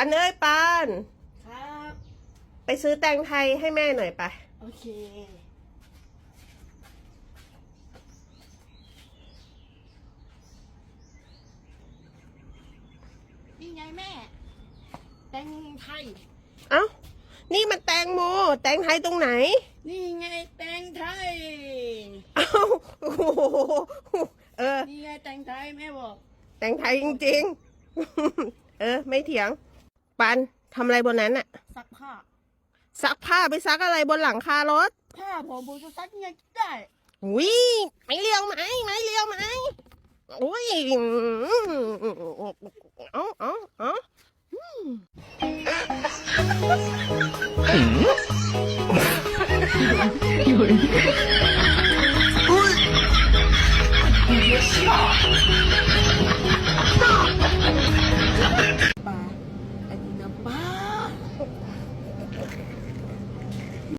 ปันเอ้ยปันครับ ไปซื้อแตงไทยให้แม่หน่อยไป โอเค นี่ไงแม่ แตงไทย เอ้า นี่มันแตงโม แตงไทยตรงไหน นี่ไงแตงไทย เอ้าโอ้โหเออ นี่ไงแตงไทยแม่บอก แตงไทยจริงๆ เออ ไม่เถียง ปันทำอะไรบนนั้นอะซักผ้า ซักผ้าไปซักอะไรบนหลังคารถ ผ้าผมผมจะซักยังไงก็ได้วิ่งไม่เลี้ยวไหมไม่เลี้ยวไหมอุ้ยเอ้าเอ้าเอาอุ้ย